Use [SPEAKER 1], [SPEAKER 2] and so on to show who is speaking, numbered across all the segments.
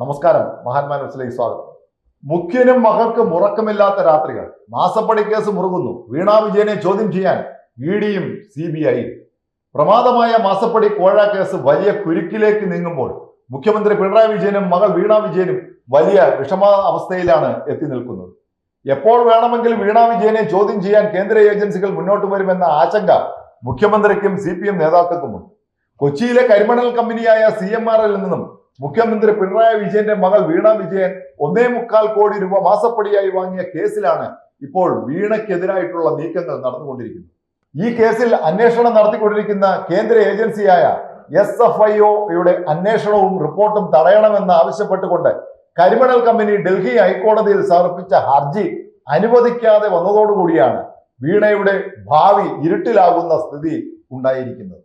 [SPEAKER 1] നമസ്കാരം മഹാത്മാ മനസ്സിലേക്ക് സ്വാഗതം. മുഖ്യനും മകൾക്ക് മുറക്കമില്ലാത്ത രാത്രികൾ. മാസപ്പടി കേസ് മുറുകുന്നു. വീണാ വിജയനെ ചോദ്യം ചെയ്യാൻ ഇ ഡിയും സി ബി ഐ പ്രമാദമായ മാസപ്പടി കോഴ കേസ് വലിയ കുരുക്കിലേക്ക് നീങ്ങുമ്പോൾ മുഖ്യമന്ത്രി പിണറായി വിജയനും മകൾ വീണ വിജയനും വലിയ വിഷമ അവസ്ഥയിലാണ് എത്തി നിൽക്കുന്നത്. എപ്പോൾ വേണമെങ്കിലും വീണ വിജയനെ ചോദ്യം ചെയ്യാൻ കേന്ദ്ര ഏജൻസികൾ മുന്നോട്ട് വരുമെന്ന ആശങ്ക മുഖ്യമന്ത്രിക്കും സി പി എം നേതാക്കൾക്കുമുണ്ട്. കൊച്ചിയിലെ കരിമണൽ കമ്പനിയായ സി എം ആർ നിന്നും മുഖ്യമന്ത്രി പിണറായി വിജയന്റെ മകൾ വീണ വിജയൻ ഒന്നേ മുക്കാൽ കോടി രൂപ മാസപ്പടിയായി വാങ്ങിയ കേസിലാണ് ഇപ്പോൾ വീണയ്ക്കെതിരായിട്ടുള്ള നീക്കങ്ങൾ നടന്നുകൊണ്ടിരിക്കുന്നത്. ഈ കേസിൽ അന്വേഷണം നടത്തിക്കൊണ്ടിരിക്കുന്ന കേന്ദ്ര ഏജൻസിയായ എസ് എഫ് ഐ ഒയുടെ അന്വേഷണവും റിപ്പോർട്ടും തടയണമെന്ന് ആവശ്യപ്പെട്ടുകൊണ്ട് കരിമണൽ കമ്പനി ഡൽഹി ഹൈക്കോടതിയിൽ സമർപ്പിച്ച ഹർജി അനുവദിക്കാതെ വന്നതോടുകൂടിയാണ് വീണയുടെ ഭാവി ഇരുട്ടിലാകുന്ന സ്ഥിതി ഉണ്ടായിരിക്കുന്നത്.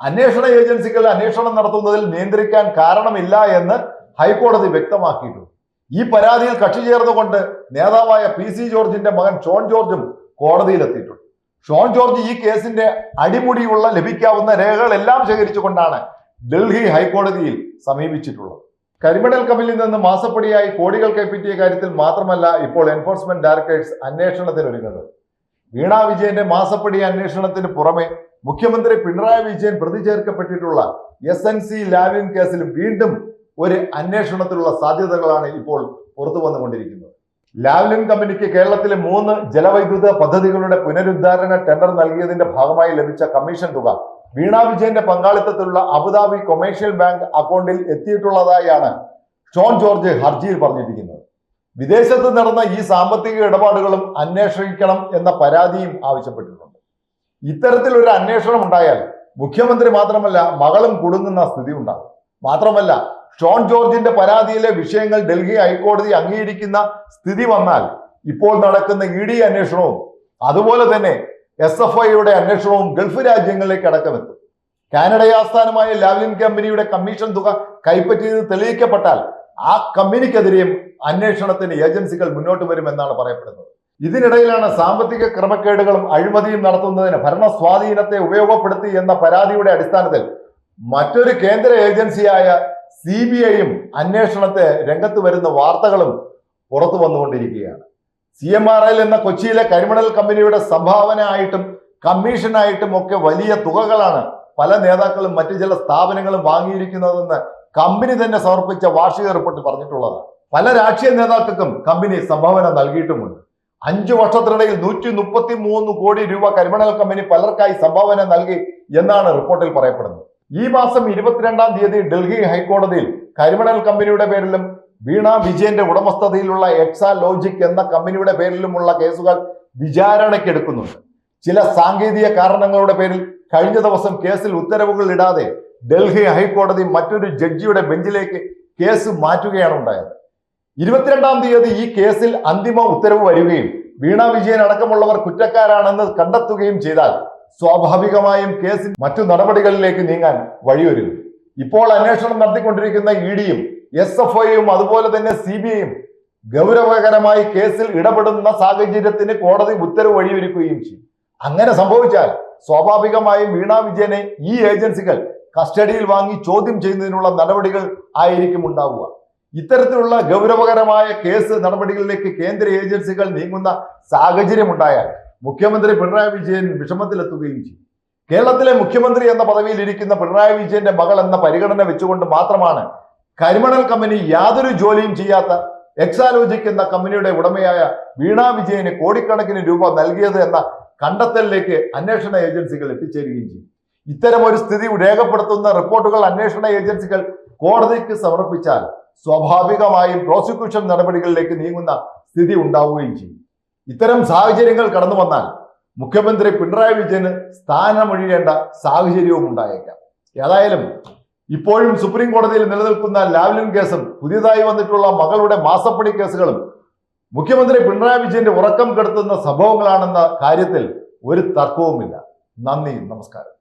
[SPEAKER 1] അന്വേഷണ ഏജൻസികൾ അന്വേഷണം നടത്തുന്നതിൽ നിയന്ത്രിക്കാൻ കാരണമില്ല എന്ന് ഹൈക്കോടതി വ്യക്തമാക്കിയിട്ടുണ്ട്. ഈ പരാതിയിൽ കക്ഷി ചേർന്നുകൊണ്ട് നേതാവായ പി സി ജോർജിന്റെ മകൻ ഷോൺ ജോർജും കോടതിയിലെത്തിയിട്ടുണ്ട്. ഷോൺ ജോർജ് ഈ കേസിന്റെ അടിമുടിയുള്ള ലഭിക്കാവുന്ന രേഖകളെല്ലാം ശേഖരിച്ചുകൊണ്ടാണ് ഡൽഹി ഹൈക്കോടതിയിൽ സമീപിച്ചിട്ടുള്ളത്. കരിമണൽ കമ്പനിയിൽ നിന്ന് മാസപ്പടിയായി കോടികൾ കൈപ്പറ്റിയ കാര്യത്തിൽ മാത്രമല്ല ഇപ്പോൾ എൻഫോഴ്സ്മെന്റ് ഡയറക്ടറേറ്റ്സ് അന്വേഷണത്തിന് ഒരുങ്ങുന്നത് വീണ വിജയന്റെ മാസപ്പടി അന്വേഷണത്തിന് പുറമെ മുഖ്യമന്ത്രി പിണറായി വിജയൻ പ്രതി ചേർക്കപ്പെട്ടിട്ടുള്ള എസ് എൻ സി ലാവിൻ വീണ്ടും ഒരു അന്വേഷണത്തിലുള്ള സാധ്യതകളാണ് ഇപ്പോൾ പുറത്തു വന്നുകൊണ്ടിരിക്കുന്നത്. ലാവ്ലിൻ കമ്പനിക്ക് കേരളത്തിലെ മൂന്ന് ജലവൈദ്യുത പദ്ധതികളുടെ പുനരുദ്ധാരണ ടെൻഡർ നൽകിയതിന്റെ ഭാഗമായി ലഭിച്ച കമ്മീഷൻ തുക വീണ വിജയന്റെ പങ്കാളിത്തത്തിലുള്ള അബുദാബി കൊമേഴ്ഷ്യൽ ബാങ്ക് അക്കൗണ്ടിൽ എത്തിയിട്ടുള്ളതായാണ് ഷോൺ ജോർജ് ഹർജിയിൽ പറഞ്ഞിരിക്കുന്നത്. വിദേശത്ത് നടന്ന ഈ സാമ്പത്തിക ഇടപാടുകളും അന്വേഷിക്കണം എന്ന പരാതിയും ആവശ്യപ്പെട്ടിട്ടുണ്ട്. ഇത്തരത്തിലൊരു അന്വേഷണം ഉണ്ടായാൽ മുഖ്യമന്ത്രി മാത്രമല്ല മകളും കുടുങ്ങുന്ന സ്ഥിതി ഉണ്ടാകും. മാത്രമല്ല ഷോൺ ജോർജിന്റെ പരാതിയിലെ വിഷയങ്ങൾ ഡൽഹി ഹൈക്കോടതി അംഗീകരിക്കുന്ന സ്ഥിതി വന്നാൽ ഇപ്പോൾ നടക്കുന്ന ഇ ഡി അന്വേഷണവും അതുപോലെ തന്നെ എസ് എഫ് ഐയുടെ അന്വേഷണവും ഗൾഫ് രാജ്യങ്ങളിലേക്ക് അടക്കമെത്തും. കാനഡ ആസ്ഥാനമായ ലാവ്ലിൻ കമ്പനിയുടെ കമ്മീഷൻ തുക കൈപ്പറ്റിയത് തെളിയിക്കപ്പെട്ടാൽ ആ കമ്പനിക്കെതിരെയും അന്വേഷണത്തിന് ഏജൻസികൾ മുന്നോട്ട് വരുമെന്നാണ് പറയപ്പെടുന്നത്. ഇതിനിടയിലാണ് സാമ്പത്തിക ക്രമക്കേടുകളും അഴിമതിയും നടത്തുന്നതിന് ഭരണ സ്വാധീനത്തെ ഉപയോഗപ്പെടുത്തി എന്ന പരാതിയുടെ അടിസ്ഥാനത്തിൽ മറ്റൊരു കേന്ദ്ര ഏജൻസിയായ സി ബി ഐയും അന്വേഷണത്തെ രംഗത്ത് വരുന്ന വാർത്തകളും പുറത്തു വന്നുകൊണ്ടിരിക്കുകയാണ്. സി എം ആർ എൽ എന്ന കൊച്ചിയിലെ കരിമണൽ കമ്പനിയുടെ സംഭാവന ആയിട്ടും കമ്മീഷനായിട്ടും ഒക്കെ വലിയ തുകകളാണ് പല നേതാക്കളും മറ്റു ചില സ്ഥാപനങ്ങളും വാങ്ങിയിരിക്കുന്നതെന്ന് കമ്പനി തന്നെ സമർപ്പിച്ച വാർഷിക റിപ്പോർട്ട് പറഞ്ഞിട്ടുള്ളതാണ്. പല രാഷ്ട്രീയ നേതാക്കൾക്കും കമ്പനി സംഭാവന നൽകിയിട്ടുമുണ്ട്. അഞ്ചു വർഷത്തിനിടയിൽ നൂറ്റി മുപ്പത്തി മൂന്ന് കോടി രൂപ കരിമണൽ കമ്പനി പലർക്കായി സംഭാവന നൽകി എന്നാണ് റിപ്പോർട്ടിൽ പറയപ്പെടുന്നത്. ഈ മാസം ഇരുപത്തിരണ്ടാം തീയതി ഡൽഹി ഹൈക്കോടതിയിൽ കരിമണൽ കമ്പനിയുടെ പേരിലും വീണ വിജയന്റെ ഉടമസ്ഥതയിലുള്ള എക്സാ ലോജിക് എന്ന കമ്പനിയുടെ പേരിലുമുള്ള കേസുകൾ വിചാരണയ്ക്കെടുക്കുന്നുണ്ട് ചില സാങ്കേതിക കാരണങ്ങളുടെ പേരിൽ കഴിഞ്ഞ ദിവസം കേസിൽ ഉത്തരവുകൾ ഇടാതെ ഡൽഹി ഹൈക്കോടതി മറ്റൊരു ജഡ്ജിയുടെ ബെഞ്ചിലേക്ക് കേസ് മാറ്റുകയാണ് ഉണ്ടായത്. ഇരുപത്തിരണ്ടാം തീയതി ഈ കേസിൽ അന്തിമ ഉത്തരവ് വരികയും വീണ വിജയൻ അടക്കമുള്ളവർ കുറ്റക്കാരാണെന്ന് കണ്ടെത്തുകയും ചെയ്താൽ സ്വാഭാവികമായും കേസിൽ മറ്റു നടപടികളിലേക്ക് നീങ്ങാൻ വഴിയൊരുങ്ങും. ഇപ്പോൾ അന്വേഷണം നടത്തിക്കൊണ്ടിരിക്കുന്ന ഇ ഡിയും എസ് എഫ് ഐയും അതുപോലെ തന്നെ സി ബി ഐയും ഗൗരവകരമായി കേസിൽ ഇടപെടുന്ന സാഹചര്യത്തിന് കോടതി ഉത്തരവ് വഴിയൊരുക്കുകയും ചെയ്യും. അങ്ങനെ സംഭവിച്ചാൽ സ്വാഭാവികമായും വീണ വിജയനെ ഈ ഏജൻസികൾ കസ്റ്റഡിയിൽ വാങ്ങി ചോദ്യം ചെയ്യുന്നതിനുള്ള നടപടികൾ ആയിരിക്കും ഉണ്ടാവുക. ഇത്തരത്തിലുള്ള ഗൗരവകരമായ കേസ് നടപടികളിലേക്ക് കേന്ദ്ര ഏജൻസികൾ നീങ്ങുന്ന സാഹചര്യമുണ്ടായാൽ മുഖ്യമന്ത്രി പിണറായി വിജയൻ വിഷമത്തിലെത്തുകയും ചെയ്യും. കേരളത്തിലെ മുഖ്യമന്ത്രി എന്ന പദവിയിൽ ഇരിക്കുന്ന പിണറായി വിജയന്റെ മകൾ എന്ന പരിഗണന വെച്ചുകൊണ്ട് മാത്രമാണ് കരിമണൽ കമ്പനി യാതൊരു ജോലിയും ചെയ്യാത്ത എക്സാലോജിക് എന്ന കമ്പനിയുടെ ഉടമയായ വീണ വിജയന് കോടിക്കണക്കിന് രൂപ നൽകിയത് എന്ന കണ്ടെത്തലിലേക്ക് അന്വേഷണ ഏജൻസികൾ എത്തിച്ചേരുകയും ചെയ്യും. ഇത്തരം ഒരു സ്ഥിതി രേഖപ്പെടുത്തുന്ന റിപ്പോർട്ടുകൾ അന്വേഷണ ഏജൻസികൾ കോടതിക്ക് സമർപ്പിച്ചാൽ സ്വാഭാവികമായും പ്രോസിക്യൂഷൻ നടപടികളിലേക്ക് നീങ്ങുന്ന സ്ഥിതി ഉണ്ടാവുകയും ചെയ്യും. ഇത്തരം സാഹചര്യങ്ങൾ കടന്നു വന്നാൽ മുഖ്യമന്ത്രി പിണറായി വിജയന് സ്ഥാനമൊഴിയേണ്ട സാഹചര്യവും ഉണ്ടായേക്കാം. ഏതായാലും ഇപ്പോഴും സുപ്രീം കോടതിയിൽ നിലനിൽക്കുന്ന ലാവ്ലിൻ കേസും പുതിയതായി വന്നിട്ടുള്ള മകളുടെ മാസപ്പടി കേസുകളും മുഖ്യമന്ത്രി പിണറായി വിജയന്റെ ഉറക്കം കെടുത്തുന്ന സംഭവങ്ങളാണെന്ന കാര്യത്തിൽ ഒരു തർക്കവുമില്ല. നന്ദി നമസ്കാരം.